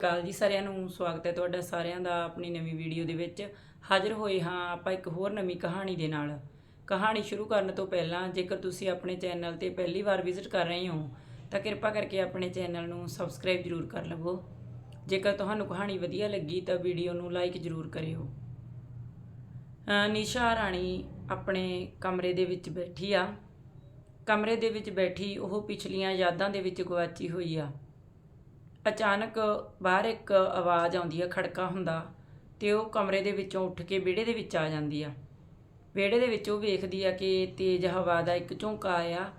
ਕਾਲ ਜੀ ਸਾਰਿਆਂ ਨੂੰ ਸਵਾਗਤ ਹੈ ਤੁਹਾਡਾ ਸਾਰਿਆਂ ਦਾ ਆਪਣੀ ਨਵੀਂ ਵੀਡੀਓ ਦੇ ਵਿੱਚ। ਹਾਜ਼ਰ ਹੋਏ ਹਾਂ ਆਪਾਂ ਇੱਕ ਹੋਰ ਨਵੀਂ ਕਹਾਣੀ ਦੇ ਨਾਲ। ਕਹਾਣੀ ਸ਼ੁਰੂ ਕਰਨ ਤੋਂ ਪਹਿਲਾਂ ਜੇਕਰ ਤੁਸੀਂ ਆਪਣੇ ਚੈਨਲ ਤੇ ਪਹਿਲੀ ਵਾਰ ਵਿਜ਼ਿਟ ਕਰ ਰਹੇ ਹੋ, ਤਾਂ ਕਿਰਪਾ ਕਰਕੇ ਆਪਣੇ ਚੈਨਲ ਨੂੰ ਸਬਸਕ੍ਰਾਈਬ ਜ਼ਰੂਰ ਕਰ ਲਵੋ। ਜੇਕਰ ਤੁਹਾਨੂੰ ਕਹਾਣੀ ਵਧੀਆ ਲੱਗੀ ਤਾਂ ਵੀਡੀਓ ਨੂੰ ਲਾਈਕ ਜ਼ਰੂਰ ਕਰਿਓ। ਨਿਸ਼ਾ ਰਾਣੀ ਆਪਣੇ ਕਮਰੇ ਦੇ ਵਿੱਚ ਬੈਠੀ ਆ। ਕਮਰੇ ਦੇ ਵਿੱਚ ਬੈਠੀ ਉਹ ਪਿਛਲੀਆਂ ਯਾਦਾਂ ਦੇ ਵਿੱਚ ਗਵਾਚੀ ਹੋਈ ਆ। ਅਚਾਨਕ ਬਾਹਰ ਇੱਕ ਆਵਾਜ਼ ਆਉਂਦੀ ਆ, ਖੜਕਾ ਹੁੰਦਾ, ਤੇ ਉਹ ਕਮਰੇ ਦੇ ਵਿੱਚੋਂ ਉੱਠ ਕੇ ਵਿਹੜੇ ਦੇ ਵਿੱਚ ਆ ਜਾਂਦੀ ਆ। ਵਿਹੜੇ ਦੇ ਵਿੱਚ ਉਹ ਵੇਖਦੀ ਆ ਕਿ ਤੇਜ਼ ਹਵਾ ਦਾ ਇੱਕ ਝੋਂਕਾ ਆਇਆ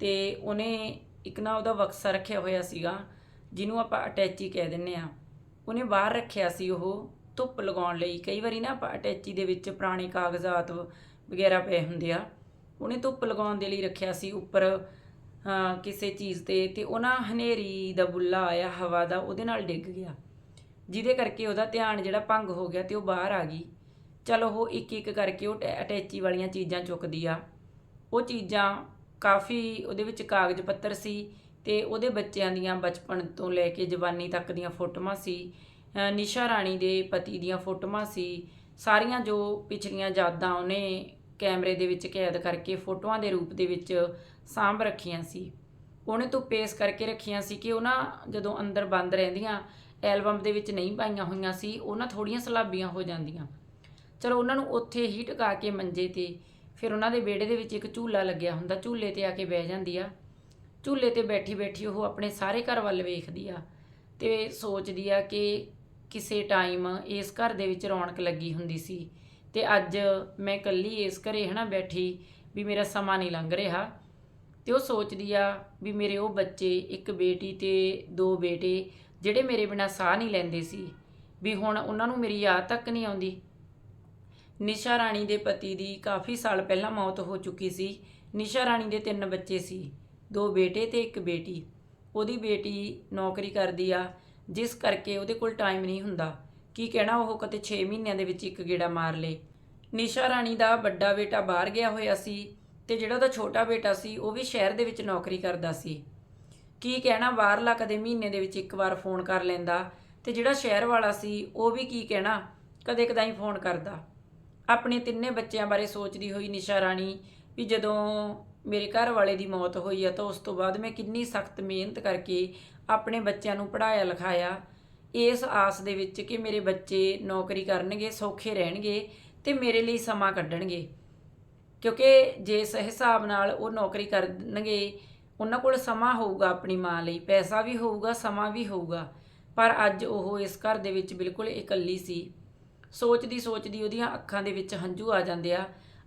ਤੇ ਉਹਨੇ ਇੱਕ ਨਾ ਉਹਦਾ ਬਕਸਾ ਰੱਖਿਆ ਹੋਇਆ ਸੀਗਾ, ਜਿਹਨੂੰ ਆਪਾਂ ਅਟੈਚੀ ਕਹਿ ਦਿੰਨੇ ਆ। ਉਹਨੇ ਬਾਹਰ ਰੱਖਿਆ ਸੀ ਉਹ ਧੁੱਪ ਲਗਾਉਣ ਲਈ। ਕਈ ਵਾਰੀ ਨਾ ਆਪਾਂ ਅਟੈਚੀ ਦੇ ਵਿੱਚ ਪੁਰਾਣੇ ਕਾਗਜ਼ਾਤ ਵਗੈਰਾ ਪਏ ਹੁੰਦੇ ਆ, ਉਹਨੇ ਧੁੱਪ ਲਗਾਉਣ ਦੇ ਲਈ ਰੱਖਿਆ ਸੀ। ਉੱਪਰ ਕਿਸੇ ਚੀਜ਼ ਤੇ ਤੇ ਉਹਨਾਂ ਹਨੇਰੀ ਦਾ ਬੁੱਲਾ ਆਇਆ, ਹਵਾ ਦਾ, ਉਹਦੇ ਨਾਲ ਡਿੱਗ ਗਿਆ। ਜਿਹਦੇ ਕਰਕੇ ਉਹਦਾ ਧਿਆਨ ਜਿਹੜਾ ਭੰਗ ਹੋ ਗਿਆ ਤੇ ਉਹ ਬਾਹਰ ਆ ਗਈ। ਚਲ ਉਹ ਇੱਕ ਇੱਕ ਕਰਕੇ ਉਹ ਟੈ- ਅਟੈਚੀ ਵਾਲੀਆਂ ਚੀਜ਼ਾਂ ਚੁੱਕਦੀ ਆ। ਉਹ ਚੀਜ਼ਾਂ ਕਾਫੀ ਉਹਦੇ ਵਿੱਚ ਕਾਗਜ਼ ਪੱਤਰ ਸੀ ਤੇ ਉਹਦੇ ਬੱਚਿਆਂ ਦੀਆਂ ਬਚਪਨ ਤੋਂ ਲੈ ਕੇ ਜਵਾਨੀ ਤੱਕ ਦੀਆਂ ਫੋਟੋਆਂ ਸੀ। ਨਿਸ਼ਾ ਰਾਣੀ ਦੇ ਪਤੀ ਦੀਆਂ ਫੋਟੋਆਂ ਸੀ। ਸਾਰੀਆਂ ਜੋ ਪਿਛਲੀਆਂ ਯਾਦਾਂ ਉਹਨੇ ਕੈਮਰੇ ਦੇ ਵਿੱਚ ਕੈਦ ਕਰਕੇ ਫੋਟੋਆਂ ਦੇ ਰੂਪ ਦੇ ਵਿੱਚ ਸਾਂਭ ਰੱਖੀਆਂ ਸੀ। ਉਹਨੇ ਤੋਂ ਪੇਸ ਕਰਕੇ ਰੱਖੀਆਂ ਸੀ ਕਿ ਉਹ ਨਾ ਜਦੋਂ ਅੰਦਰ ਬੰਦ ਰਹਿੰਦੀਆਂ, ਐਲਬਮ ਦੇ ਵਿੱਚ ਨਹੀਂ ਪਾਈਆਂ ਹੋਈਆਂ ਸੀ, ਉਹ ਨਾ ਥੋੜੀਆਂ ਸਲਾਬੀਆਂ ਹੋ ਜਾਂਦੀਆਂ। ਚਲੋ ਉਹਨਾਂ ਨੂੰ ਉੱਥੇ ਹੀ ਟਿਕਾ ਕੇ ਮੰਜੇ ਤੇ ਫਿਰ ਉਹਨਾਂ ਦੇ ਵਿਹੜੇ ਦੇ ਵਿੱਚ ਇੱਕ ਝੂਲਾ ਲੱਗਿਆ ਹੁੰਦਾ, ਝੂਲੇ ਤੇ ਆ ਕੇ ਬਹਿ ਜਾਂਦੀ ਆ। ਝੂਲੇ ਤੇ ਬੈਠੀ ਬੈਠੀ ਉਹ ਆਪਣੇ ਸਾਰੇ ਘਰ ਵੱਲ ਵੇਖਦੀ ਆ ਤੇ ਸੋਚਦੀ ਆ ਕਿ ਕਿਸੇ ਟਾਈਮ ਇਸ ਘਰ ਦੇ ਵਿੱਚ ਰੌਣਕ ਲੱਗੀ ਹੁੰਦੀ ਸੀ ਤੇ ਅੱਜ ਮੈਂ ਇਕੱਲੀ ਇਸ ਘਰੇ ਹਨਾ ਬੈਠੀ ਵੀ ਮੇਰਾ ਸਮਾਂ ਨਹੀਂ ਲੰਘ ਰਿਹਾ। ਤੇ ਉਹ ਸੋਚਦੀ ਆ ਵੀ ਮੇਰੇ ਉਹ ਬੱਚੇ, ਇੱਕ ਬੇਟੀ ਤੇ ਦੋ ਬੇਟੇ ਜਿਹੜੇ ਮੇਰੇ ਬਿਨਾ ਸਾਹ ਨਹੀਂ ਲੈਂਦੇ ਸੀ, ਵੀ ਹੁਣ ਉਹਨਾਂ ਨੂੰ ਮੇਰੀ ਯਾਦ ਤੱਕ ਨਹੀਂ ਆਉਂਦੀ। ਨਿਸ਼ਾ ਰਾਣੀ ਦੇ ਪਤੀ ਦੀ ਕਾਫੀ ਸਾਲ ਪਹਿਲਾਂ ਮੌਤ ਹੋ ਚੁੱਕੀ ਸੀ। ਨਿਸ਼ਾ ਰਾਣੀ ਦੇ ਤਿੰਨ ਬੱਚੇ ਸੀ, ਦੋ ਬੇਟੇ ਤੇ ਇੱਕ ਬੇਟੀ। ਉਹਦੀ ਬੇਟੀ ਨੌਕਰੀ ਕਰਦੀ ਆ, ਜਿਸ ਕਰਕੇ ਉਹਦੇ ਕੋਲ ਟਾਈਮ ਨਹੀਂ ਹੁੰਦਾ। ਕੀ ਕਹਿਣਾ ਉਹ ਕਦੇ 6 ਮਹੀਨਿਆਂ ਦੇ ਵਿੱਚ ਇੱਕ ਗੇੜਾ ਮਾਰ ਲੇ। ਨਿਸ਼ਾ ਰਾਣੀ ਦਾ ਵੱਡਾ ਬੇਟਾ ਬਾਹਰ ਗਿਆ ਹੋਇਆ ਸੀ। ਤੇ ਜਿਹੜਾ ਉਹਦਾ ਛੋਟਾ ਬੇਟਾ ਸੀ, ਉਹ ਵੀ ਸ਼ਹਿਰ ਦੇ ਵਿੱਚ ਨੌਕਰੀ ਕਰਦਾ ਸੀ। ਕੀ ਕਹਿਣਾ, ਬਾਹਰਲਾ ਕਦੇ ਮਹੀਨੇ ਦੇ ਵਿੱਚ ਇੱਕ ਵਾਰ ਫੋਨ ਕਰ ਲੈਂਦਾ ਤੇ ਜਿਹੜਾ ਸ਼ਹਿਰ ਵਾਲਾ ਸੀ, ਉਹ ਵੀ ਕੀ ਕਹਿਣਾ, ਕਦੇ ਕਦਾਈ ਫੋਨ ਕਰਦਾ। ਆਪਣੇ ਤਿੰਨੇ ਬੱਚਿਆਂ ਬਾਰੇ ਸੋਚਦੀ ਹੋਈ ਨਿਸ਼ਾ ਰਾਣੀ ਵੀ ਜਦੋਂ ਮੇਰੇ ਘਰ ਵਾਲੇ ਦੀ ਮੌਤ ਹੋਈ ਆ ਤਾਂ ਉਸ ਤੋਂ ਬਾਅਦ ਮੈਂ ਕਿੰਨੀ ਸਖਤ ਮਿਹਨਤ ਕਰਕੇ ਆਪਣੇ ਬੱਚਿਆਂ ਨੂੰ ਪੜਾਇਆ ਲਿਖਾਇਆ। ਇਸ ਆਸ ਦੇ ਵਿੱਚ ਕਿ ਮੇਰੇ ਬੱਚੇ ਨੌਕਰੀ ਕਰਨਗੇ, ਸੌਖੇ ਰਹਿਣਗੇ ਤੇ ਮੇਰੇ ਲਈ ਸਮਾਂ ਕੱਢਣਗੇ। ਕਿਉਂਕਿ ਜੇ ਇਸ ਹਿਸਾਬ ਨਾਲ ਉਹ ਨੌਕਰੀ ਕਰਨਗੇ, ਉਹਨਾਂ ਕੋਲ ਸਮਾਂ ਹੋਊਗਾ ਆਪਣੀ ਮਾਂ ਲਈ, ਪੈਸਾ ਵੀ ਹੋਊਗਾ, ਸਮਾਂ ਵੀ ਹੋਊਗਾ। ਪਰ ਅੱਜ ਉਹ ਇਸ ਘਰ ਦੇ ਵਿੱਚ ਬਿਲਕੁਲ ਇਕੱਲੀ ਸੀ। ਸੋਚਦੀ ਸੋਚਦੀ ਉਹਦੀਆਂ ਅੱਖਾਂ ਦੇ ਵਿੱਚ ਹੰਝੂ ਆ ਜਾਂਦੇ ਆ।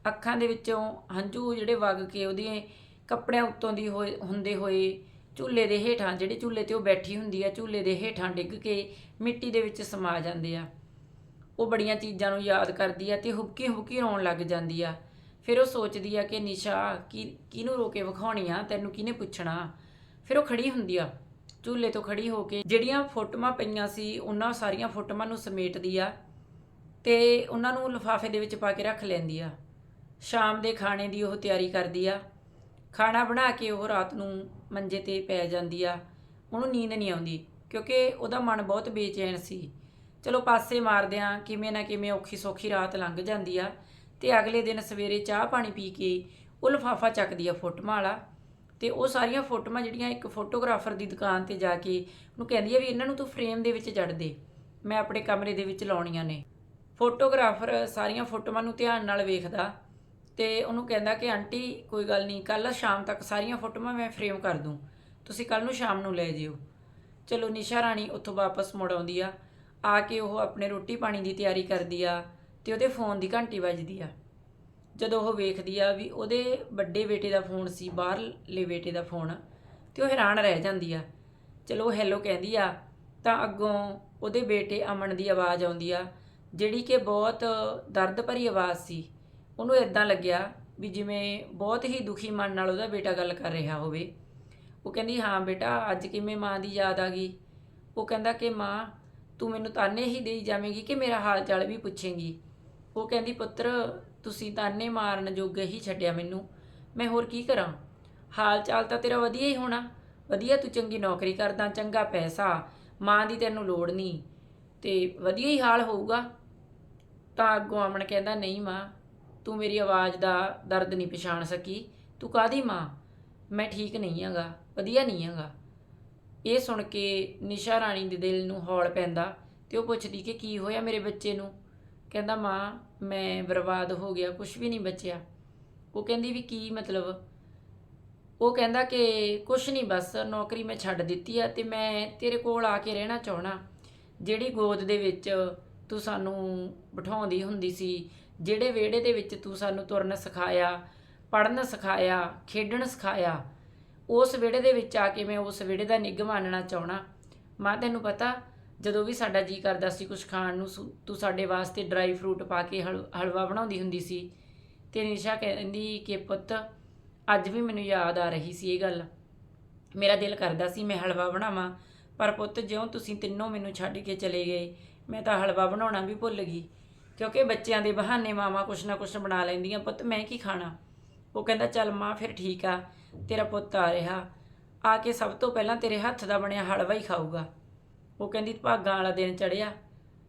ਅੱਖਾਂ ਦੇ ਵਿੱਚੋਂ ਹੰਝੂ ਜਿਹੜੇ ਵਗ ਕੇ ਉਹਦੇ ਕੱਪੜਿਆਂ ਉੱਤੋਂ ਦੀ ਹੋਏ, ਹੁੰਦੇ ਹੋਏ ਝੂਲੇ ਦੇ ਹੇਠਾਂ, ਜਿਹੜੇ ਝੂਲੇ ਤੇ ਉਹ ਬੈਠੀ ਹੁੰਦੀ ਆ, ਝੂਲੇ ਦੇ ਹੇਠਾਂ ਡਿੱਗ ਕੇ ਮਿੱਟੀ ਦੇ ਵਿੱਚ ਸਮਾ ਜਾਂਦੇ ਆ। ਉਹ ਬੜੀਆਂ ਚੀਜ਼ਾਂ ਨੂੰ ਯਾਦ ਕਰਦੀ ਆ ਤੇ ਹੁਬਕੀ ਹੁਬਕੀ ਰੋਣ ਲੱਗ ਜਾਂਦੀ ਆ। ਫਿਰ ਉਹ ਸੋਚਦੀ ਆ ਕਿ ਨਿਸ਼ਾ, ਕੀ, ਕਿਹਨੂੰ ਰੋ ਕੇ ਵਿਖਾਉਣੀ ਆ? ਤੈਨੂੰ ਕਿਹਨੇ ਪੁੱਛਣਾ? ਫਿਰ ਉਹ ਖੜੀ ਹੁੰਦੀ ਆ। ਝੂਲੇ ਤੋਂ ਖੜੀ ਹੋ ਕੇ ਜਿਹੜੀਆਂ ਫੋਟੋਆਂ ਪਈਆਂ ਸੀ, ਉਹਨਾਂ ਸਾਰੀਆਂ ਫੋਟੋਆਂ ਨੂੰ ਸਮੇਟਦੀ ਆ ਤੇ ਉਹਨਾਂ ਨੂੰ ਲਿਫਾਫੇ ਦੇ ਵਿੱਚ ਪਾ ਕੇ ਰੱਖ ਲੈਂਦੀ ਆ। ਸ਼ਾਮ ਦੇ ਖਾਣੇ ਦੀ ਉਹ ਤਿਆਰੀ ਕਰਦੀ ਆ। ਖਾਣਾ ਬਣਾ ਕੇ ਉਹ ਰਾਤ ਨੂੰ ਮੰਜੇ ਤੇ ਪੈ ਜਾਂਦੀ ਆ। ਉਹਨੂੰ ਨੀਂਦ ਨਹੀਂ ਆਉਂਦੀ, ਕਿਉਂਕਿ ਉਹਦਾ ਮਨ ਬਹੁਤ ਬੇਚੈਨ ਸੀ। ਚਲੋ ਪਾਸੇ ਮਾਰਦਿਆਂ ਕਿਵੇਂ ਨਾ ਕਿਵੇਂ ਔਖੀ ਸੌਖੀ ਰਾਤ ਲੰਘ ਜਾਂਦੀ ਆ। ਤੇ ਅਗਲੇ ਦਿਨ ਸਵੇਰੇ ਚਾਹ ਪਾਣੀ ਪੀ ਕੇ ਉਹ ਲਿਫਾਫਾ ਚੱਕਦੀ ਆ ਫੋਟੋਆਂ ਵਾਲਾ ਤੇ ਉਹ ਸਾਰੀਆਂ ਫੋਟੋਆਂ ਜਿਹੜੀਆਂ ਇੱਕ ਫੋਟੋਗ੍ਰਾਫਰ ਦੀ ਦੁਕਾਨ ਤੇ ਜਾ ਕੇ ਉਹਨੂੰ ਕਹਿੰਦੀ ਆ ਵੀ ਇਹਨਾਂ ਨੂੰ ਤੂੰ ਫਰੇਮ ਦੇ ਵਿੱਚ ਜੜ ਦੇ, ਮੈਂ ਆਪਣੇ ਕਮਰੇ ਦੇ ਵਿੱਚ ਲਾਉਣੀਆਂ ਨੇ। ਫੋਟੋਗ੍ਰਾਫਰ ਸਾਰੀਆਂ ਫੋਟੋਆਂ ਨੂੰ ਧਿਆਨ ਨਾਲ ਵੇਖਦਾ ਤੇ ਉਹਨੂੰ ਕਹਿੰਦਾ ਕਿ ਆਂਟੀ ਕੋਈ ਗੱਲ ਨਹੀਂ ਕੱਲ ਸ਼ਾਮ ਤੱਕ ਸਾਰੀਆਂ ਫੋਟੋਆਂ ਮੈਂ ਫਰੇਮ ਕਰ ਦੂੰ, ਤੁਸੀਂ ਕੱਲ ਨੂੰ ਸ਼ਾਮ ਨੂੰ ਲੈ ਜਿਓ। ਚਲੋ ਨਿਸ਼ਾ ਰਾਣੀ ਉੱਥੋਂ ਵਾਪਸ ਮੁੜ ਆਉਂਦੀ ਆ ਆ ਕੇ ਉਹ ਆਪਣੇ ਰੋਟੀ ਪਾਣੀ ਦੀ ਤਿਆਰੀ ਕਰਦੀ ਆ ਤੇ ਉਹਦੇ ਫੋਨ ਦੀ ਘੰਟੀ ਵੱਜਦੀ ਆ। ਜਦੋਂ ਉਹ ਵੇਖਦੀ ਆ ਵੀ ਉਹਦੇ ਵੱਡੇ ਬੇਟੇ ਦਾ ਫੋਨ ਸੀ, ਬਾਹਰਲੇ ਬੇਟੇ ਦਾ ਫੋਨ, ਤੇ ਉਹ ਹੈਰਾਨ ਰਹਿ ਜਾਂਦੀ ਆ। ਚਲੋ ਉਹ ਹੈਲੋ ਕਹਿੰਦੀ ਆ, ਤਾਂ ਅੱਗੋਂ ਉਹਦੇ ਬੇਟੇ ਅਮਨ ਦੀ ਆਵਾਜ਼ ਆਉਂਦੀ ਆ, ਜਿਹੜੀ ਕਿ ਬਹੁਤ ਦਰਦ ਭਰੀ ਆਵਾਜ਼ ਸੀ। ਉਹਨੂੰ ਇਦਾਂ ਲੱਗਿਆ ਵੀ ਜਿਵੇਂ ਬਹੁਤ ਹੀ ਦੁਖੀ ਮਨ ਨਾਲ ਉਹਦਾ ਬੇਟਾ ਗੱਲ ਕਰ ਰਿਹਾ ਹੋਵੇ। ਉਹ ਕਹਿੰਦੀ, ਹਾਂ ਬੇਟਾ, ਅੱਜ ਕਿਵੇਂ ਮਾਂ ਦੀ ਯਾਦ ਆ ਗਈ? ਉਹ ਕਹਿੰਦਾ ਕਿ, ਮਾਂ, ਤੂੰ ਮੈਨੂੰ ਤਾਨੇ ਹੀ ਦੇਈ ਜਾਵੇਂਗੀ ਕਿ ਮੇਰਾ ਹਾਲ ਚਾਲ ਵੀ ਪੁੱਛੇਂਗੀ? ਉਹ ਕਹਿੰਦੀ, ਪੁੱਤਰ, ਤੁਸੀਂ ਤਾਨੇ ਮਾਰਨ ਜੋਗੇ ਹੀ ਛੱਡਿਆ ਮੈਨੂੰ। ਮੈਂ ਹੋਰ ਕੀ ਕਰਾਂ? ਹਾਲ ਚਾਲ ਤਾਂ ਤੇਰਾ ਵਧੀਆ ਹੀ ਹੋਣਾ। ਵਧੀਆ ਤੂੰ ਚੰਗੀ ਨੌਕਰੀ ਕਰਦਾ, ਚੰਗਾ ਪੈਸਾ। ਮਾਂ ਦੀ ਤੈਨੂੰ ਲੋੜ ਨਹੀਂ। ਤੇ ਵਧੀਆ ਹੀ ਹਾਲ ਹੋਊਗਾ। ਤਾਂ ਅੱਗੋਂ ਆਮਣ ਕਹਿੰਦਾ, ਨਹੀਂ ਮਾਂ, ਤੂੰ ਮੇਰੀ ਆਵਾਜ਼ ਦਾ ਦਰਦ ਨਹੀਂ ਪਛਾਣ ਸਕੀ। ਤੂੰ ਕਾਦੀ ਮਾਂ? ਮੈਂ ਠੀਕ ਨਹੀਂ ਹੈਗਾ, ਵਧੀਆ ਨਹੀਂ ਹੈਗਾ। ਇਹ ਸੁਣ ਕੇ ਨਿਸ਼ਾ ਰਾਣੀ ਦੇ ਦਿਲ ਨੂੰ ਹੌਲ ਪੈਂਦਾ ਤੇ ਉਹ ਪੁੱਛਦੀ ਕਿ ਕੀ ਹੋਇਆ ਮੇਰੇ ਬੱਚੇ ਨੂੰ? ਕਹਿੰਦਾ, ਮਾਂ ਮੈਂ ਬਰਬਾਦ ਹੋ ਗਿਆ ਕੁਝ ਵੀ ਨਹੀਂ ਬਚਿਆ। ਉਹ ਕਹਿੰਦੀ ਵੀ ਕੀ ਮਤਲਬ? ਉਹ ਕਹਿੰਦਾ ਕਿ ਕੁਛ ਨਹੀਂ, ਬਸ ਨੌਕਰੀ ਮੈਂ ਛੱਡ ਦਿੱਤੀ ਆ ਤੇ ਮੈਂ ਤੇਰੇ ਕੋਲ ਆ ਕੇ ਰਹਿਣਾ ਚਾਹਣਾ ਜਿਹੜੀ ਗੋਦ ਦੇ ਵਿੱਚ ਤੂੰ ਸਾਨੂੰ ਬਿਠਾਉਂਦੀ ਹੁੰਦੀ ਸੀ, ਜਿਹੜੇ ਵਿਹੜੇ ਦੇ ਵਿੱਚ ਤੂੰ ਸਾਨੂੰ ਤੁਰਨ ਸਿਖਾਇਆ, ਪੜ੍ਹਨ ਸਿਖਾਇਆ, ਖੇਡਣ ਸਿਖਾਇਆ, ਉਸ ਵਿਹੜੇ ਦੇ ਵਿੱਚ ਆ ਕੇ ਮੈਂ ਉਸ ਵਿਹੜੇ ਦਾ ਨਿੱਘ ਮਾਣਨਾ ਚਾਹਣਾ ਮਾਂ, ਤੈਨੂੰ ਪਤਾ ਜਦੋਂ ਵੀ ਸਾਡਾ ਜੀ ਕਰਦਾ ਸੀ ਕੁਝ ਖਾਣ ਨੂੰ, ਸੁ- ਤੂੰ ਸਾਡੇ ਵਾਸਤੇ ਡਰਾਈ ਫਰੂਟ ਪਾ ਕੇ ਹਲ- ਹਲਵਾ ਬਣਾਉਂਦੀ ਹੁੰਦੀ ਸੀ। ਤੇ ਨਿਸ਼ਾ ਕਹਿੰਦੀ ਕਿ ਪੁੱਤ, ਅੱਜ ਵੀ ਮੈਨੂੰ ਯਾਦ ਆ ਰਹੀ ਸੀ ਇਹ ਗੱਲ। ਮੇਰਾ ਦਿਲ ਕਰਦਾ ਸੀ ਮੈਂ ਹਲਵਾ ਬਣਾਵਾਂ, ਪਰ ਪੁੱਤ ਜਿਉਂ ਤੁਸੀਂ ਤਿੰਨੋਂ ਮੈਨੂੰ ਛੱਡ ਕੇ ਚਲੇ ਗਏ, ਮੈਂ ਤਾਂ ਹਲਵਾ ਬਣਾਉਣਾ ਵੀ ਭੁੱਲ ਗਈ। ਕਿਉਂਕਿ ਬੱਚਿਆਂ ਦੇ ਬਹਾਨੇ ਮਾਵਾਂ ਕੁਛ ਨਾ ਕੁਛ ਬਣਾ ਲੈਂਦੀਆਂ, ਪੁੱਤ, ਮੈਂ ਕੀ ਖਾਣਾ? ਉਹ ਕਹਿੰਦਾ, ਚੱਲ ਮਾਂ, ਫਿਰ ਠੀਕ ਆ, ਤੇਰਾ ਪੁੱਤ ਆ ਰਿਹਾ। ਆ ਕੇ ਸਭ ਤੋਂ ਪਹਿਲਾਂ ਤੇਰੇ ਹੱਥ ਦਾ ਬਣਿਆ ਹਲਵਾ ਹੀ ਖਾਊਗਾ। ਉਹ ਕਹਿੰਦੀ ਭਾਗਾਂ ਵਾਲਾ ਦਿਨ ਚੜਿਆ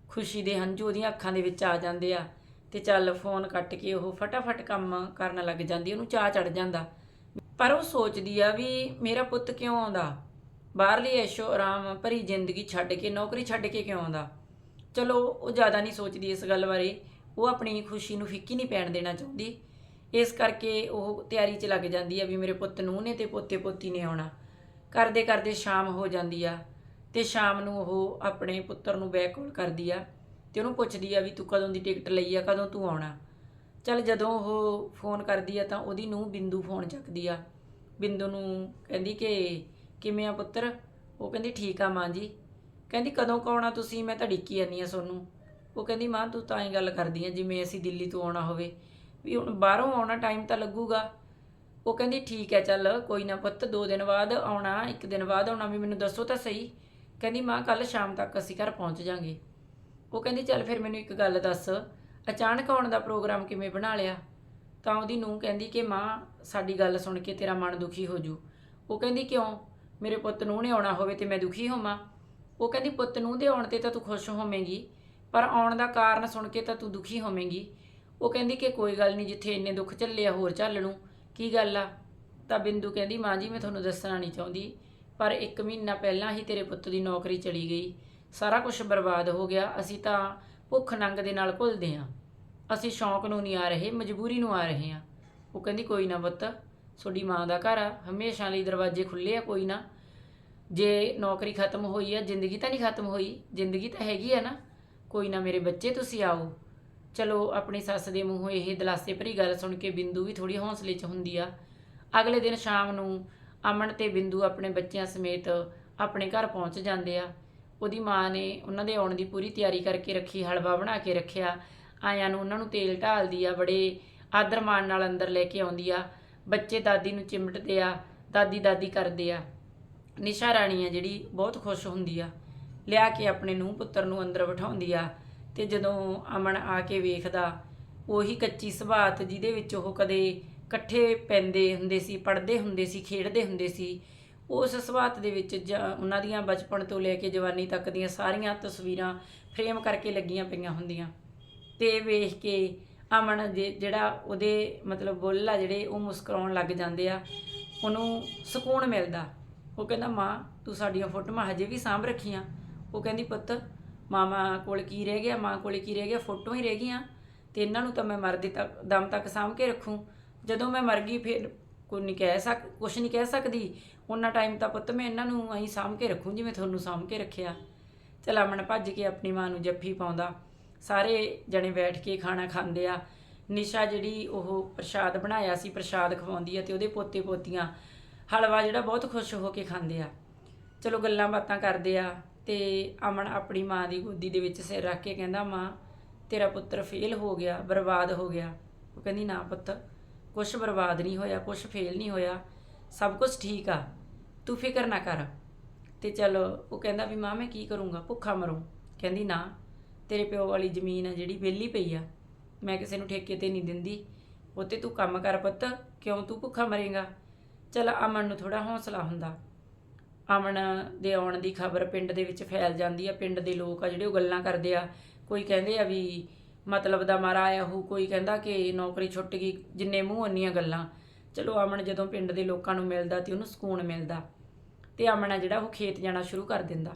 ਖੁਸ਼ੀ ਦੇ ਹੰਝੂ ਉਹਦੀਆਂ ਅੱਖਾਂ ਦੇ ਵਿੱਚ ਆ ਜਾਂਦੇ ਆ ਤੇ ਚੱਲ ਫੋਨ ਕੱਟ ਕੇ ਉਹ ਫਟਾਫਟ ਕੰਮ ਕਰਨ ਲੱਗ ਜਾਂਦੀ, ਉਹਨੂੰ ਚਾਹ ਚੜ ਜਾਂਦਾ। ਪਰ ਉਹ ਸੋਚਦੀ ਆ ਵੀ ਮੇਰਾ ਪੁੱਤ ਕਿਉਂ ਆਉਂਦਾ? ਬਾਹਰਲੀ ਐਸ਼ੋ ਆਰਾਮ ਭਰੀ ਜ਼ਿੰਦਗੀ ਛੱਡ ਕੇ, ਨੌਕਰੀ ਛੱਡ ਕੇ ਕਿਉਂ ਆਉਂਦਾ? ਚਲੋ, ਉਹ ਜ਼ਿਆਦਾ ਨਹੀਂ ਸੋਚਦੀ ਇਸ ਗੱਲ ਬਾਰੇ। ਉਹ ਆਪਣੀ ਖੁਸ਼ੀ ਨੂੰ ਫਿੱਕੀ ਨਹੀਂ ਪੈਣ ਦੇਣਾ ਚਾਹੁੰਦੀ। ਇਸ ਕਰਕੇ ਉਹ ਤਿਆਰੀ 'ਚ ਲੱਗ ਜਾਂਦੀ ਆ ਵੀ ਮੇਰੇ ਪੁੱਤ ਨੂੰ ਨੇ ਤੇ ਪੋਤੇ ਪੋਤੀ ਨੇ ਆਉਣਾ। ਕਰਦੇ ਕਰਦੇ ਸ਼ਾਮ ਹੋ ਜਾਂਦੀ ਆ। ਤੇ ਸ਼ਾਮ ਨੂੰ ਉਹ ਆਪਣੇ ਪੁੱਤਰ ਨੂੰ ਬੈਕ ਕਾਲ ਕਰਦੀ ਆ ਤੇ ਉਹਨੂੰ ਪੁੱਛਦੀ ਆ ਵੀ ਤੂੰ ਕਦੋਂ ਦੀ ਟਿਕਟ ਲਈ ਆ, ਕਦੋਂ ਤੂੰ ਆਉਣਾ? ਚਲ ਜਦੋਂ ਉਹ ਫੋਨ ਕਰਦੀ ਆ ਤਾਂ ਉਹਦੀ ਨੂੰ ਬਿੰਦੂ ਫੋਨ ਚੱਕਦੀ ਆ। ਬਿੰਦੂ ਨੂੰ ਕਹਿੰਦੀ ਕਿ ਕਿਵੇਂ ਆ ਪੁੱਤਰ? ਉਹ ਕਹਿੰਦੀ, ਠੀਕ ਆ ਮਾਂ ਜੀ। ਕਹਿੰਦੀ, ਕਦੋਂ ਕੁ ਆਉਣਾ ਤੁਸੀਂ? ਮੈਂ ਤਾਂ ਡਿੱਕੀ ਜਾਂਦੀ ਆ ਸੋਨੂੰ। ਉਹ ਕਹਿੰਦੀ, ਮਾਂ, ਤੂੰ ਤਾਂ ਹੀ ਗੱਲ ਕਰਦੀ ਆ, ਜਿਵੇਂ ਅਸੀਂ ਦਿੱਲੀ ਤੋਂ ਆਉਣਾ ਹੋਵੇ। ਵੀ ਹੁਣ ਬਾਹਰੋਂ ਆਉਣਾ ਟਾਈਮ ਤਾਂ ਲੱਗੂਗਾ। ਉਹ ਕਹਿੰਦੀ, ਠੀਕ ਹੈ ਚੱਲ, ਕੋਈ ਨਾ ਪੁੱਤ, ਦੋ ਦਿਨ ਬਾਅਦ ਆਉਣਾ, ਇੱਕ ਦਿਨ ਬਾਅਦ ਆਉਣਾ, ਵੀ ਮੈਨੂੰ ਦੱਸੋ ਤਾਂ ਸਹੀ। ਕਹਿੰਦੀ, ਮਾਂ ਕੱਲ ਸ਼ਾਮ ਤੱਕ ਅਸੀਂ ਘਰ ਪਹੁੰਚ ਜਾਾਂਗੇ। ਉਹ ਕਹਿੰਦੀ, ਚੱਲ ਫਿਰ ਮੈਨੂੰ ਇੱਕ ਗੱਲ ਦੱਸ, ਅਚਾਨਕ ਆਉਣ ਦਾ ਪ੍ਰੋਗਰਾਮ ਕਿਵੇਂ ਬਣਾ ਲਿਆ? ਤਾਂ ਉਹਦੀ ਨੂੰਹ ਕਹਿੰਦੀ ਕਿ, ਮਾਂ, ਸਾਡੀ ਗੱਲ ਸੁਣ ਕੇ ਤੇਰਾ ਮਨ ਦੁਖੀ ਹੋ ਜੂ। ਉਹ ਕਹਿੰਦੀ, ਕਿਉਂ? ਮੇਰੇ ਪੁੱਤ ਨੂੰ ਨੇ ਆਉਣਾ ਹੋਵੇ ਤੇ ਮੈਂ ਦੁਖੀ ਹੋਵਾਂ? ਉਹ ਕਹਿੰਦੀ, ਪੁੱਤ ਨੂੰ ਦੇ ਆਉਣ ਤੇ ਤਾਂ ਤੂੰ ਖੁਸ਼ ਹੋਵੇਂਗੀ, ਪਰ ਆਉਣ ਦਾ ਕਾਰਨ ਸੁਣ ਕੇ ਤਾਂ ਤੂੰ ਦੁਖੀ ਹੋਵੇਂਗੀ। ਉਹ ਕਹਿੰਦੀ ਕਿ, ਕੋਈ ਗੱਲ ਨਹੀਂ, ਜਿੱਥੇ ਇੰਨੇ ਦੁੱਖ ਝੱਲੇ ਆ, ਹੋਰ ਝੱਲ ਲੂੰ। ਕੀ ਗੱਲ ਆ? ਤਾਂ ਬਿੰਦੂ ਕਹਿੰਦੀ, ਮਾਂ ਜੀ, ਮੈਂ ਤੁਹਾਨੂੰ ਦੱਸਣਾ ਨਹੀਂ ਚਾਹੁੰਦੀ। ਪਰ ਇੱਕ ਮਹੀਨਾ ਪਹਿਲਾਂ ਹੀ ਤੇਰੇ ਪੁੱਤ ਦੀ ਨੌਕਰੀ ਚਲੀ ਗਈ। ਸਾਰਾ ਕੁਝ ਬਰਬਾਦ ਹੋ ਗਿਆ। ਅਸੀਂ ਤਾਂ ਭੁੱਖ ਨੰਗ ਦੇ ਨਾਲ ਭੁੱਲਦੇ ਹਾਂ। ਅਸੀਂ ਸ਼ੌਂਕ ਨੂੰ ਨਹੀਂ ਆ ਰਹੇ, ਮਜਬੂਰੀ ਨੂੰ ਆ ਰਹੇ ਹਾਂ। ਉਹ ਕਹਿੰਦੀ, ਕੋਈ ਨਾ ਪੁੱਤ, ਤੁਹਾਡੀ ਮਾਂ ਦਾ ਘਰ ਆ। ਹਮੇਸ਼ਾ ਲਈ ਦਰਵਾਜ਼ੇ ਖੁੱਲੇ ਆ, ਕੋਈ ਨਾ। ਜੇ ਨੌਕਰੀ ਖਤਮ ਹੋਈ ਆ, ਜ਼ਿੰਦਗੀ ਤਾਂ ਨਹੀਂ ਖਤਮ ਹੋਈ। ਜ਼ਿੰਦਗੀ ਤਾਂ ਹੈਗੀ ਆ ਨਾ। ਕੋਈ ਨਾ ਮੇਰੇ ਬੱਚੇ, ਤੁਸੀਂ ਆਓ। ਚਲੋ, ਆਪਣੀ ਸੱਸ ਦੇ ਮੂੰਹੋਂ ਇਹ ਦਲਾਸੇ ਭਰੀ ਗੱਲ ਸੁਣ ਕੇ ਬਿੰਦੂ ਵੀ ਥੋੜੀ ਹੌਸਲੇ 'ਚ ਹੁੰਦੀ ਆ। ਅਗਲੇ ਦਿਨ ਸ਼ਾਮ ਨੂੰ ਅਮਨ ਤੇ ਬਿੰਦੂ ਆਪਣੇ ਬੱਚਿਆਂ ਸਮੇਤ ਆਪਣੇ ਘਰ ਪਹੁੰਚ ਜਾਂਦੇ ਆ। ਉਹਦੀ ਮਾਂ ਨੇ ਉਹਨਾਂ ਦੇ ਆਉਣ ਦੀ ਪੂਰੀ ਤਿਆਰੀ ਕਰਕੇ ਰੱਖੀ, ਹਲਵਾ ਬਣਾ ਕੇ ਰੱਖਿਆ। ਆਇਆਂ ਨੂੰ ਉਹਨਾਂ ਨੂੰ ਤੇਲ ਢਾਲਦੀ ਆ, ਬੜੇ ਆਦਰ ਮਾਣ ਨਾਲ ਅੰਦਰ ਲੈ ਕੇ ਆਉਂਦੀ ਆ। ਬੱਚੇ ਦਾਦੀ ਨੂੰ ਚਿਮਟਦੇ ਆ, ਦਾਦੀ ਦਾਦੀ ਕਰਦੇ ਆ। ਨਿਸ਼ਾ ਰਾਣੀ ਆ ਜਿਹੜੀ ਬਹੁਤ ਖੁਸ਼ ਹੁੰਦੀ ਆ। ਲਿਆ ਕੇ ਆਪਣੇ ਨੂੰ ਪੁੱਤਰ ਨੂੰ ਅੰਦਰ ਬਿਠਾਉਂਦੀ ਆ ਤੇ ਜਦੋਂ ਅਮਨ ਆ ਕੇ ਵੇਖਦਾ, ਉਹੀ ਕੱਚੀ ਸੁਭਾਤ ਜਿਹਦੇ ਵਿੱਚ ਉਹ ਕਦੇ ਇਕੱਠੇ ਪੈਂਦੇ ਹੁੰਦੇ ਸੀ, ਪੜ੍ਹਦੇ ਹੁੰਦੇ ਸੀ, ਖੇਡਦੇ ਹੁੰਦੇ ਸੀ, ਉਸ ਸੁਭਾਤ ਦੇ ਵਿੱਚ ਜ- ਉਹਨਾਂ ਦੀਆਂ ਬਚਪਨ ਤੋਂ ਲੈ ਕੇ ਜਵਾਨੀ ਤੱਕ ਦੀਆਂ ਸਾਰੀਆਂ ਤਸਵੀਰਾਂ ਫਰੇਮ ਕਰਕੇ ਲੱਗੀਆਂ ਪਈਆਂ ਹੁੰਦੀਆਂ। ਤੇ ਵੇਖ ਕੇ ਅਮਨ ਜੇ- ਜਿਹੜਾ ਉਹਦੇ ਮਤਲਬ ਬੁੱਲ ਆ ਜਿਹੜੇ ਉਹ ਮੁਸਕਰਾਉਣ ਲੱਗ ਜਾਂਦੇ ਆ, ਉਹਨੂੰ ਸਕੂਨ ਮਿਲਦਾ। ਉਹ ਕਹਿੰਦਾ, ਮਾਂ, ਤੂੰ ਸਾਡੀਆਂ ਫੋਟੋਆਂ ਹਜੇ ਵੀ ਸਾਂਭ ਰੱਖੀਆਂ। ਉਹ ਕਹਿੰਦੀ, ਪੁੱਤ, ਮਾਮਾ ਕੋਲ ਕੀ ਰਹਿ ਗਿਆ? ਮਾਂ ਕੋਲ ਕੀ ਰਹਿ ਗਿਆ? ਫੋਟੋ ਹੀ ਰਹਿ ਗਈਆਂ। ਤੇ ਇਹਨਾਂ ਨੂੰ ਤਾਂ ਮੈਂ ਮਰਦੇ ਤੱਕ, ਦਮ ਤੱਕ ਸਾਂਭ ਕੇ ਰੱਖੂੰ। ਜਦੋਂ ਮੈਂ ਮਰ ਗਈ, ਫਿਰ ਕੋਈ ਨਹੀਂ ਕਹਿ ਸਕ, ਕੁਛ ਨਹੀਂ ਕਹਿ ਸਕਦੀ। ਉਹਨਾਂ ਟਾਈਮ ਤਾਂ ਪੁੱਤ ਮੈਂ ਇਹਨਾਂ ਨੂੰ ਅਹੀਂ ਸਾਂਭ ਕੇ ਰੱਖੂੰ ਜਿਵੇਂ ਤੁਹਾਨੂੰ ਸਾਂਭ ਕੇ ਰੱਖਿਆ। ਚਲ ਅਮਨ ਭੱਜ ਕੇ ਆਪਣੀ ਮਾਂ ਨੂੰ ਜੱਫੀ ਪਾਉਂਦਾ। ਸਾਰੇ ਜਣੇ ਬੈਠ ਕੇ ਖਾਣਾ ਖਾਂਦੇ ਆ। ਨਿਸ਼ਾ ਜਿਹੜੀ ਉਹ ਪ੍ਰਸ਼ਾਦ ਬਣਾਇਆ ਸੀ, ਪ੍ਰਸ਼ਾਦ ਖਵਾਉਂਦੀ ਆ ਤੇ ਉਹਦੇ ਪੋਤੇ ਪੋਤੀਆਂ ਹਲਵਾ ਜਿਹੜਾ ਬਹੁਤ ਖੁਸ਼ ਹੋ ਕੇ ਖਾਂਦੇ ਆ। ਚਲੋ ਗੱਲਾਂ ਬਾਤਾਂ ਕਰਦੇ ਆ ਤੇ ਅਮਨ ਆਪਣੀ ਮਾਂ ਦੀ ਗੋਦੀ ਦੇ ਵਿੱਚ ਸਿਰ ਰੱਖ ਕੇ ਕਹਿੰਦਾ, ਮਾਂ, ਤੇਰਾ ਪੁੱਤਰ ਫੇਲ ਹੋ ਗਿਆ, ਬਰਬਾਦ ਹੋ ਗਿਆ। ਉਹ ਕਹਿੰਦੀ, ਨਾ ਪੁੱਤ ਕੁਝ ਬਰਬਾਦ ਨਹੀਂ ਹੋਇਆ ਕੁਝ ਫੇਲ ਨਹੀਂ ਹੋਇਆ, ਸਭ ਕੁਝ ਠੀਕ ਆ, ਤੂੰ ਫਿਕਰ ਨਾ ਕਰ। ਤੇ ਚਲੋ, ਉਹ ਕਹਿੰਦਾ ਵੀ ਮਾਂ, ਮੈਂ ਕੀ ਕਰੂੰਗਾ? ਭੁੱਖਾ ਮਰੂੰ। ਕਹਿੰਦੀ, ਨਾ, ਤੇਰੇ ਪਿਓ ਵਾਲੀ ਜ਼ਮੀਨ ਆ ਜਿਹੜੀ ਵਿਹਲੀ ਪਈ ਆ, ਮੈਂ ਕਿਸੇ ਨੂੰ ਠੇਕੇ ਤੇ ਨਹੀਂ ਦਿੰਦੀ। ਉਹ ਤੇ ਤੂੰ ਕੰਮ ਕਰ ਪੁੱਤ, ਕਿਉਂ ਤੂੰ ਭੁੱਖਾ ਮਰੇਗਾ? ਚਲ, ਅਮਨ ਨੂੰ ਥੋੜਾ ਹੌਸਲਾ ਹੁੰਦਾ। ਅਮਨ ਦੇ ਆਉਣ ਦੀ ਖਬਰ ਪਿੰਡ ਦੇ ਵਿੱਚ ਫੈਲ ਜਾਂਦੀ ਆ। ਪਿੰਡ ਦੇ ਲੋਕ ਆ ਜਿਹੜੇ ਉਹ ਗੱਲਾਂ ਕਰਦੇ ਆ। ਕੋਈ ਕਹਿੰਦੇ ਆ ਵੀ ਮਤਲਬ ਦਾ ਮਾਰਾ ਆਇਆ ਹੋ ਕੋਈ ਕਹਿੰਦਾ ਕਿ ਨੌਕਰੀ ਛੁੱਟ ਗਈ, ਜਿੰਨੇ ਮੂੰਹ ਉਨੀਆਂ ਗੱਲਾਂ। ਚਲੋ ਅਮਨ ਜਦੋਂ ਪਿੰਡ ਦੇ ਲੋਕਾਂ ਨੂੰ ਮਿਲਦਾ ਤੇ ਉਹਨੂੰ ਸਕੂਨ ਮਿਲਦਾ, ਤੇ ਅਮਨ ਆ ਜਿਹੜਾ ਉਹ ਖੇਤ ਜਾਣਾ ਸ਼ੁਰੂ ਕਰ ਦਿੰਦਾ।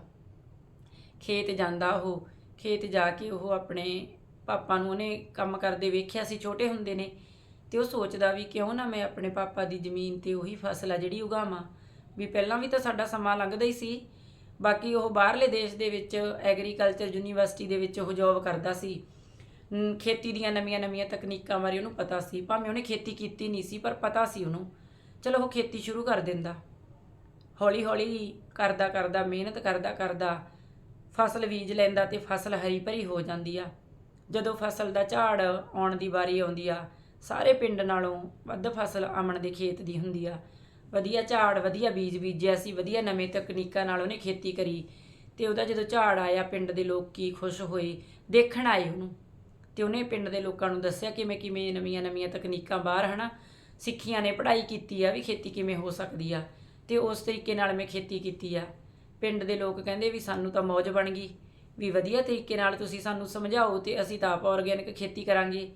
ਖੇਤ ਜਾਂਦਾ ਉਹ, ਖੇਤ ਜਾ ਕੇ ਉਹ ਆਪਣੇ ਪਾਪਾ ਨੂੰ ਉਹਨੇ ਕੰਮ ਕਰਦੇ ਵੇਖਿਆ ਸੀ, ਛੋਟੇ ਹੁੰਦੇ ਨੇ, ਤੇ ਉਹ ਸੋਚਦਾ ਵੀ ਕਿਉਂ ਨਾ ਮੈਂ ਆਪਣੇ ਪਾਪਾ ਦੀ ਜ਼ਮੀਨ ਤੇ ਉਹੀ ਫਸਲ ਆ ਜਿਹੜੀ ਉਗਾਵਾਂ। ਵੀ ਪਹਿਲਾਂ ਵੀ ਤਾਂ ਸਾਡਾ ਸਮਾਂ ਲੰਘਦਾ ਹੀ ਸੀ, ਬਾਕੀ ਉਹ ਬਾਹਰਲੇ ਦੇਸ਼ ਦੇ ਵਿੱਚ ਐਗਰੀਕਲਚਰ ਯੂਨੀਵਰਸਿਟੀ ਦੇ ਵਿੱਚ ਉਹ ਜੌਬ ਕਰਦਾ ਸੀ। ਖੇਤੀ ਦੀਆਂ ਨਵੀਆਂ-ਨਵੀਆਂ ਤਕਨੀਕਾਂ ਬਾਰੇ ਉਹਨੂੰ ਪਤਾ ਸੀ। ਭਾਵੇਂ ਉਹਨੇ ਖੇਤੀ ਕੀਤੀ ਨਹੀਂ ਸੀ, ਪਰ ਪਤਾ ਸੀ ਉਹਨੂੰ। ਚਲੋ ਉਹ ਖੇਤੀ ਸ਼ੁਰੂ ਕਰ ਦਿੰਦਾ। ਹੌਲੀ-ਹੌਲੀ ਕਰਦਾ ਕਰਦਾ, ਮਿਹਨਤ ਕਰਦਾ ਕਰਦਾ ਫਸਲ ਬੀਜ ਲੈਂਦਾ ਤੇ ਫਸਲ ਹਰੀ ਭਰੀ ਹੋ ਜਾਂਦੀ ਆ। ਜਦੋਂ ਫਸਲ ਦਾ ਝਾੜ ਆਉਣ ਦੀ ਵਾਰੀ ਆਉਂਦੀ ਆ, ਸਾਰੇ ਪਿੰਡ ਨਾਲੋਂ ਵੱਧ ਫਸਲ ਅਮਨ ਦੇ ਖੇਤ ਦੀ ਹੁੰਦੀ ਆ। ਵਧੀਆ ਝਾੜ, ਵਧੀਆ ਬੀਜ ਬੀਜਿਆ ਸੀ, ਵਧੀਆ ਨਵੇਂ ਤਕਨੀਕਾਂ ਨਾਲ ਉਹਨੇ ਖੇਤੀ ਕਰੀ। ਤੇ ਉਹਦਾ ਜਦੋਂ ਝਾੜ ਆਇਆ, ਪਿੰਡ ਦੇ ਲੋਕ ਕੀ ਖੁਸ਼ ਹੋਏ, ਦੇਖਣ ਆਏ ਉਹਨੂੰ। ਤੇ ਉਹਨੇ ਪਿੰਡ ਦੇ ਲੋਕਾਂ ਨੂੰ ਦੱਸਿਆ ਕਿਵੇਂ ਕਿਵੇਂ ਨਵੀਆਂ ਨਵੀਆਂ ਤਕਨੀਕਾਂ ਬਾਹਰ, ਹਨਾ? ਸਿੱਖੀਆਂ ਨੇ ਪੜ੍ਹਾਈ ਕੀਤੀ ਆ ਵੀ ਖੇਤੀ ਕਿਵੇਂ ਹੋ ਸਕਦੀ ਆ। ਤੇ ਉਸ ਤਰੀਕੇ ਨਾਲ ਮੈਂ ਖੇਤੀ ਕੀਤੀ ਆ। ਪਿੰਡ ਦੇ ਲੋਕ ਕਹਿੰਦੇ ਵੀ ਸਾਨੂੰ ਤਾਂ ਮੌਜ ਬਣ ਗਈ, ਵੀ ਵਧੀਆ ਤਰੀਕੇ ਨਾਲ ਤੁਸੀਂ ਸਾਨੂੰ ਸਮਝਾਓ ਤੇ ਅਸੀਂ ਤਾਂ ਆਪ ਆਰਗੈਨਿਕ ਖੇਤੀ ਕਰਾਂਗੇ।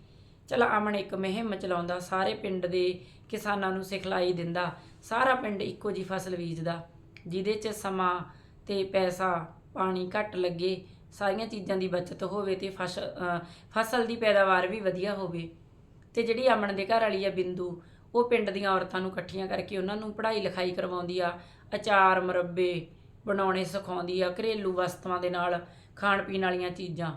ਚਲ ਅਮਨ ਇੱਕ ਮੁਹਿੰਮ ਚਲਾਉਂਦਾ, ਸਾਰੇ ਪਿੰਡ ਦੇ ਕਿਸਾਨਾਂ ਨੂੰ ਸਿਖਲਾਈ ਦਿੰਦਾ, ਸਾਰਾ ਪਿੰਡ ਇੱਕੋ ਜੀ ਫਸਲ ਬੀਜਦਾ, ਜਿਹਦੇ 'ਚ ਸਮਾਂ ਤੇ ਪੈਸਾ, ਪਾਣੀ ਘੱਟ ਲੱਗੇ ਸਾਰੀਆਂ ਚੀਜ਼ਾਂ ਦੀ ਬਚਤ ਹੋਵੇ ਤੇ ਫਸਲ ਫਸਲ ਦੀ ਪੈਦਾਵਾਰ ਵੀ ਵਧੀਆ ਹੋਵੇ। ਤੇ ਜਿਹੜੀ ਅਮਨ ਦੇ ਘਰ ਵਾਲੀ ਆ ਬਿੰਦੂ, ਉਹ ਪਿੰਡ ਦੀਆਂ ਔਰਤਾਂ ਨੂੰ ਇਕੱਠੀਆਂ ਕਰਕੇ ਉਹਨਾਂ ਨੂੰ ਪੜ੍ਹਾਈ ਲਿਖਾਈ ਕਰਵਾਉਂਦੀ ਆ, ਅਚਾਰ, ਮੁਰੱਬੇ ਬਣਾਉਣੇ ਸਿਖਾਉਂਦੀ ਆ, ਘਰੇਲੂ ਵਸਤਾਂ ਦੇ ਨਾਲ ਖਾਣ ਪੀਣ ਵਾਲੀਆਂ ਚੀਜ਼ਾਂ।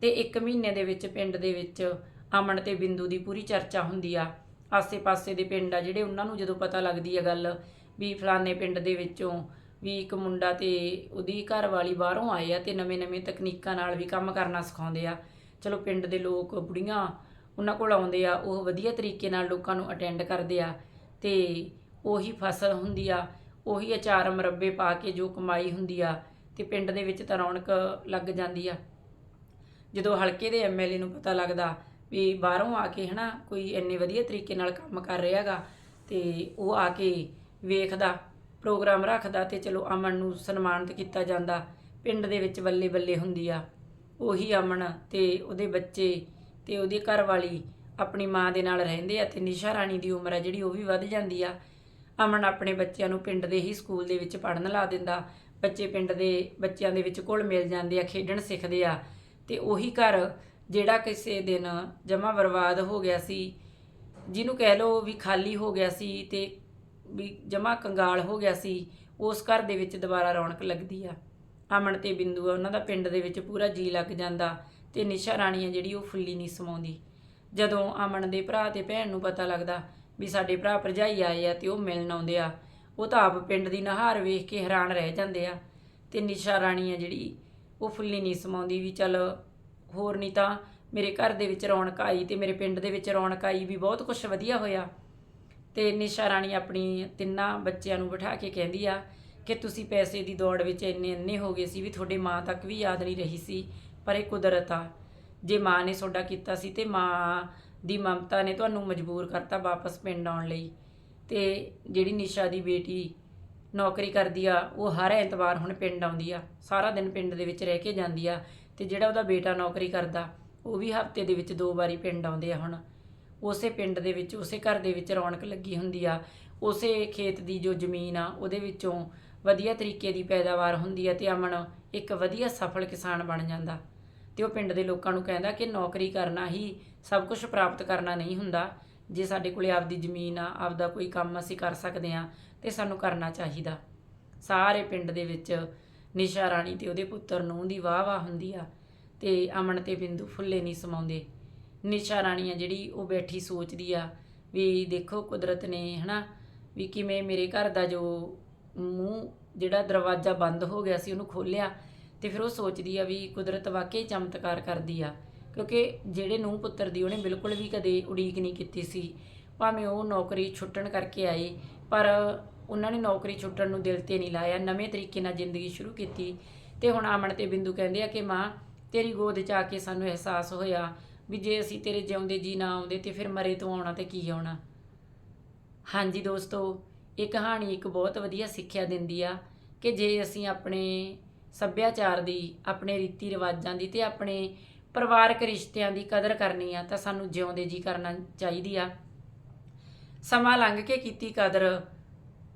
ਤੇ ਇੱਕ ਮਹੀਨੇ ਦੇ ਵਿੱਚ ਪਿੰਡ ਦੇ ਵਿੱਚ ਅਮਨ ਤੇ ਬਿੰਦੂ ਦੀ ਪੂਰੀ ਚਰਚਾ ਹੁੰਦੀ ਆ। ਆਸੇ-ਪਾਸੇ ਦੇ ਪਿੰਡ ਆ ਜਿਹੜੇ ਉਹਨਾਂ ਨੂੰ ਜਦੋਂ ਪਤਾ ਲੱਗਦੀ ਆ ਗੱਲ ਵੀ ਫਲਾਣੇ ਪਿੰਡ ਦੇ ਵਿੱਚੋਂ ਵੀ ਇੱਕ ਮੁੰਡਾ ਤੇ ਉਹਦੀ ਘਰ ਵਾਲੀ ਬਾਹਰੋਂ ਆਏ ਆ ਤੇ ਨਵੇਂ-ਨਵੇਂ ਤਕਨੀਕਾਂ ਨਾਲ ਵੀ ਕੰਮ ਕਰਨਾ ਸਿਖਾਉਂਦੇ ਆ। ਚਲੋ ਪਿੰਡ ਦੇ ਲੋਕ, ਬੁੜੀਆਂ ਉਹਨਾਂ ਕੋਲ ਆਉਂਦੇ ਆ, ਉਹ ਵਧੀਆ ਤਰੀਕੇ ਨਾਲ ਲੋਕਾਂ ਨੂੰ ਅਟੈਂਡ ਕਰਦੇ ਆ ਤੇ ਉਹੀ ਫਸਲ ਹੁੰਦੀ ਆ, ਉਹੀ ਅਚਾਰ ਮੁਰੱਬੇ ਪਾ ਕੇ ਜੋ ਕਮਾਈ ਹੁੰਦੀ ਆ ਤੇ ਪਿੰਡ ਦੇ ਵਿੱਚ ਤਾਂ ਰੌਣਕ ਲੱਗ ਜਾਂਦੀ ਆ। ਜਦੋਂ ਹਲਕੇ ਦੇ ਐਮਐਲਏ ਨੂੰ ਪਤਾ ਲੱਗਦਾ ਵੀ ਬਾਹਰੋਂ ਆ ਕੇ ਹਨਾ ਕੋਈ ਇੰਨੇ ਵਧੀਆ ਤਰੀਕੇ ਨਾਲ ਕੰਮ ਕਰ ਰਿਹਾਗਾ ਤੇ ਉਹ ਆ ਕੇ ਵੇਖਦਾ ਪ੍ਰੋਗਰਾਮ ਰੱਖਦਾ ਤੇ ਚਲੋ ਅਮਨ ਨੂੰ ਸਨਮਾਨਿਤ ਕੀਤਾ ਜਾਂਦਾ। ਪਿੰਡ ਦੇ ਵਿੱਚ ਬੱਲੇ ਬੱਲੇ ਹੁੰਦੀ ਆ। ਉਹੀ ਅਮਨ ਤੇ ਉਹਦੇ ਬੱਚੇ ਤੇ ਉਹਦੀ ਘਰਵਾਲੀ ਆਪਣੀ ਮਾਂ ਦੇ ਨਾਲ ਰਹਿੰਦੇ ਆ ਤੇ ਨਿਸ਼ਾ ਰਾਣੀ ਦੀ ਉਮਰ ਆ ਜਿਹੜੀ ਉਹ ਵੀ ਵੱਧ ਜਾਂਦੀ ਆ। ਅਮਨ ਆਪਣੇ ਬੱਚਿਆਂ ਨੂੰ ਪਿੰਡ ਦੇ ਹੀ ਸਕੂਲ ਦੇ ਵਿੱਚ ਪੜ੍ਹਨ ਲਾ ਦਿੰਦਾ। ਬੱਚੇ ਪਿੰਡ ਦੇ ਬੱਚਿਆਂ ਦੇ ਵਿੱਚ ਕੋਲ ਮਿਲ ਜਾਂਦੇ ਆ, ਖੇਡਣ ਸਿੱਖਦੇ ਆ। ਤੇ ਉਹੀ ਘਰ ਜਿਹੜਾ ਕਿਸੇ ਦਿਨ ਜਮਾ ਬਰਬਾਦ ਹੋ ਗਿਆ ਸੀ, ਜਿਹਨੂੰ ਕਹਿ ਲਓ ਵੀ ਖਾਲੀ ਹੋ ਗਿਆ ਸੀ ਤੇ ਵੀ ਜਮਾ ਕੰਗਾਲ ਹੋ ਗਿਆ ਸੀ, ਉਸ ਘਰ ਦੇ ਵਿੱਚ ਦੁਬਾਰਾ ਰੌਣਕ ਲੱਗਦੀ ਆ। ਅਮਨ ਤੇ ਬਿੰਦੂ ਆ, ਉਹਨਾਂ ਦਾ ਪਿੰਡ ਦੇ ਵਿੱਚ ਪੂਰਾ ਜੀ ਲੱਗ ਜਾਂਦਾ ਤੇ ਨਿਸ਼ਾ ਰਾਣੀ ਆ ਜਿਹੜੀ ਉਹ ਫੁੱਲੀ ਨਹੀਂ ਸਮਾਉਂਦੀ। ਜਦੋਂ ਅਮਨ ਦੇ ਭਰਾ ਤੇ ਭੈਣ ਨੂੰ ਪਤਾ ਲੱਗਦਾ ਵੀ ਸਾਡੇ ਭਰਾ ਭਰਜਾਈ ਆਏ ਆ ਤੇ ਉਹ ਮਿਲਣ ਆਉਂਦੇ ਆ, ਉਹ ਤਾਂ ਆਪ ਪਿੰਡ ਦੀ ਨਹਾਰ ਵੇਖ ਕੇ ਹੈਰਾਨ ਰਹਿ ਜਾਂਦੇ ਆ ਤੇ ਨਿਸ਼ਾ ਰਾਣੀ ਆ ਜਿਹੜੀ ਉਹ ਫੁੱਲੀ ਨਹੀਂ ਸਮਾਉਂਦੀ ਵੀ ਚੱਲ ਹੋਰ ਨਹੀਂ ਤਾਂ ਮੇਰੇ ਘਰ ਦੇ ਵਿੱਚ ਰੌਣਕ ਆਈ ਤੇ ਮੇਰੇ ਪਿੰਡ ਦੇ ਵਿੱਚ ਰੌਣਕ ਆਈ ਵੀ ਬਹੁਤ ਕੁਝ ਵਧੀਆ ਹੋਇਆ। ਤੇ ਨਿਸ਼ਾ ਰਾਣੀ ਆਪਣੀ ਤਿੰਨਾਂ ਬੱਚਿਆਂ ਨੂੰ ਬਿਠਾ ਕੇ ਕਹਿੰਦੀ ਆ ਕਿ ਤੁਸੀਂ ਪੈਸੇ ਦੀ ਦੌੜ ਵਿੱਚ ਇੰਨੇ ਇੰਨੇ ਹੋ ਗਏ ਸੀ ਵੀ ਤੁਹਾਡੇ ਮਾਂ ਤੱਕ ਵੀ ਯਾਦ ਨਹੀਂ ਰਹੀ ਸੀ, ਪਰ ਇਹ ਕੁਦਰਤ ਆ। ਜੇ ਮਾਂ ਨੇ ਤੁਹਾਡਾ ਕੀਤਾ ਸੀ ਤੇ ਮਾਂ ਦੀ ਮਮਤਾ ਨੇ ਤੁਹਾਨੂੰ ਮਜਬੂਰ ਕਰਤਾ ਵਾਪਸ ਪਿੰਡ ਆਉਣ ਲਈ। ਤੇ ਜਿਹੜੀ ਨਿਸ਼ਾ ਦੀ ਬੇਟੀ ਨੌਕਰੀ ਕਰਦੀ ਆ, ਉਹ ਹਰ ਐਤਵਾਰ ਹੁਣ ਪਿੰਡ ਆਉਂਦੀ ਆ, ਸਾਰਾ ਦਿਨ ਪਿੰਡ ਦੇ ਵਿੱਚ ਰਹਿ ਕੇ ਜਾਂਦੀ ਆ ਤੇ ਜਿਹੜਾ ਉਹਦਾ ਬੇਟਾ ਨੌਕਰੀ ਕਰਦਾ, ਉਹ ਵੀ ਹਫ਼ਤੇ ਦੇ ਵਿੱਚ ਦੋ ਵਾਰੀ ਪਿੰਡ ਆਉਂਦੇ ਆ ਹੁਣ। ਉਸੇ ਪਿੰਡ ਦੇ ਵਿੱਚ, ਉਸੇ ਘਰ ਦੇ ਵਿੱਚ ਰੌਣਕ ਲੱਗੀ ਹੁੰਦੀ ਆ। ਉਸੇ ਖੇਤ ਦੀ ਜੋ ਜ਼ਮੀਨ ਆ, ਉਹਦੇ ਵਿੱਚੋਂ ਵਧੀਆ ਤਰੀਕੇ ਦੀ ਪੈਦਾਵਾਰ ਹੁੰਦੀ ਆ ਤੇ ਅਮਨ ਇੱਕ ਵਧੀਆ ਸਫਲ ਕਿਸਾਨ ਬਣ ਜਾਂਦਾ। ਤੇ ਉਹ ਪਿੰਡ ਦੇ ਲੋਕਾਂ ਨੂੰ ਕਹਿੰਦਾ ਕਿ ਨੌਕਰੀ ਕਰਨਾ ਹੀ ਸਭ ਕੁਝ ਪ੍ਰਾਪਤ ਕਰਨਾ ਨਹੀਂ ਹੁੰਦਾ। ਜੇ ਸਾਡੇ ਕੋਲੇ ਆਪਦੀ ਜ਼ਮੀਨ ਆ, ਆਪਦਾ ਕੋਈ ਕੰਮ ਅਸੀਂ ਕਰ ਸਕਦੇ ਆ, ਤੇ ਸਾਨੂੰ ਕਰਨਾ ਚਾਹੀਦਾ। ਸਾਰੇ ਪਿੰਡ ਦੇ ਵਿੱਚ ਨਿਸ਼ਾ ਰਾਣੀ ਤੇ ਉਹਦੇ ਪੁੱਤਰ ਨੂੰ ਦੀ ਵਾਹ ਵਾਹ ਹੁੰਦੀ ਆ। ਤੇ ਅਮਨ ਤੇ ਬਿੰਦੂ ਫੁੱਲੇ ਨਹੀਂ ਸਮਾਉਂਦੇ। ਨਿਸ਼ਾ ਰਾਣੀ ਆ ਜਿਹੜੀ ਉਹ ਬੈਠੀ ਸੋਚਦੀ ਆ ਵੀ ਦੇਖੋ ਕੁਦਰਤ ਨੇ, ਹਨਾ, ਵੀ ਕਿਵੇਂ ਮੇਰੇ ਘਰ ਦਾ ਜੋ ਮੂੰਹ ਜਿਹੜਾ ਦਰਵਾਜ਼ਾ ਬੰਦ ਹੋ ਗਿਆ ਸੀ ਉਹਨੂੰ ਖੋਲਿਆ ਤੇ ਫਿਰ ਉਹ ਸੋਚਦੀ ਆ ਵੀ ਕੁਦਰਤ ਵਾਕਈ ਚਮਤਕਾਰ ਕਰਦੀ ਆ, ਕਿਉਂਕਿ ਜਿਹੜੇ ਨੂੰ ਪੁੱਤਰ ਦੀ ਉਹਨੇ ਬਿਲਕੁਲ ਵੀ ਕਦੇ ਉਡੀਕ ਨਹੀਂ ਕੀਤੀ ਸੀ। ਭਾਵੇਂ ਉਹ ਨੌਕਰੀ ਛੁੱਟਣ ਕਰਕੇ ਆਏ, ਪਰ ਉਹਨਾਂ ਨੇ ਨੌਕਰੀ ਛੁੱਟਣ ਨੂੰ ਦਿਲ ਤੇ ਨਹੀਂ ਲਾਇਆ, ਨਵੇਂ ਤਰੀਕੇ ਨਾਲ ਜ਼ਿੰਦਗੀ ਸ਼ੁਰੂ ਕੀਤੀ ਤੇ ਹੁਣ ਅਮਨ ਤੇ ਬਿੰਦੂ ਕਹਿੰਦੇ ਆ ਕਿ ਮਾਂ, ਤੇਰੀ ਗੋਦ 'ਚ ਆ ਕੇ ਸਾਨੂੰ ਅਹਿਸਾਸ ਹੋਇਆ ਵੀ ਜੇ ਅਸੀਂ ਤੇਰੇ ਜਿਉਂਦੇ ਜੀ ਨਾ ਆਉਂਦੇ ਤੇ ਫਿਰ ਮਰੇ ਤੋਂ ਆਉਣਾ ਤੇ ਕੀ ਆਉਣਾ? ਹਾਂਜੀ ਦੋਸਤੋ, ਇਹ ਕਹਾਣੀ ਇੱਕ ਬਹੁਤ ਵਧੀਆ ਸਿੱਖਿਆ ਦਿੰਦੀ ਆ ਕਿ ਜੇ ਅਸੀਂ ਆਪਣੇ ਸੱਭਿਆਚਾਰ ਦੀ, ਆਪਣੇ ਰੀਤੀ ਰਿਵਾਜਾਂ ਦੀ ਤੇ ਆਪਣੇ ਪਰਿਵਾਰਕ ਰਿਸ਼ਤਿਆਂ ਦੀ ਕਦਰ ਕਰਨੀ ਆ ਤਾਂ ਸਾਨੂੰ ਜਿਉਂਦੇ ਜੀ ਕਰਨਾ ਚਾਹੀਦੀ ਆ। ਸਮਾਂ ਲੰਘ ਕੇ ਕੀਤੀ ਕਦਰ,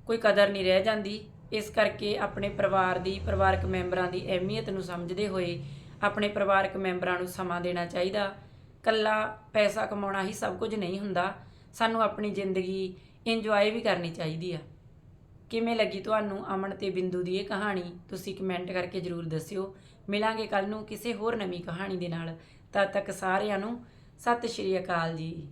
ਕੋਈ ਕਦਰ ਨਹੀਂ ਰਹਿ ਜਾਂਦੀ। ਇਸ ਕਰਕੇ ਆਪਣੇ ਪਰਿਵਾਰ ਦੀ, ਪਰਿਵਾਰਕ ਮੈਂਬਰਾਂ ਦੀ ਅਹਿਮੀਅਤ ਨੂੰ ਸਮਝਦੇ ਹੋਏ ਆਪਣੇ ਪਰਿਵਾਰਕ ਮੈਂਬਰਾਂ ਨੂੰ ਸਮਾਂ ਦੇਣਾ ਚਾਹੀਦਾ। ਕੱਲਾ ਪੈਸਾ ਕਮਾਉਣਾ ਹੀ ਸਭ ਕੁਝ ਨਹੀਂ ਹੁੰਦਾ। ਸਾਨੂੰ ਆਪਣੀ ਜ਼ਿੰਦਗੀ ਇੰਜੋਏ ਵੀ ਕਰਨੀ ਚਾਹੀਦੀ ਆ। ਕਿਵੇਂ ਲੱਗੀ ਤੁਹਾਨੂੰ ਅਮਨ ਤੇ ਬਿੰਦੂ ਦੀ ਇਹ ਕਹਾਣੀ? ਤੁਸੀਂ ਕਮੈਂਟ ਕਰਕੇ ਜਰੂਰ ਦੱਸਿਓ। ਮਿਲਾਂਗੇ ਕੱਲ ਨੂੰ ਕਿਸੇ ਹੋਰ ਨਵੀਂ ਕਹਾਣੀ ਦੇ ਨਾਲ। ਤਦ ਤੱਕ ਸਾਰਿਆਂ ਨੂੰ ਸਤਿ ਸ਼੍ਰੀ ਅਕਾਲ ਜੀ।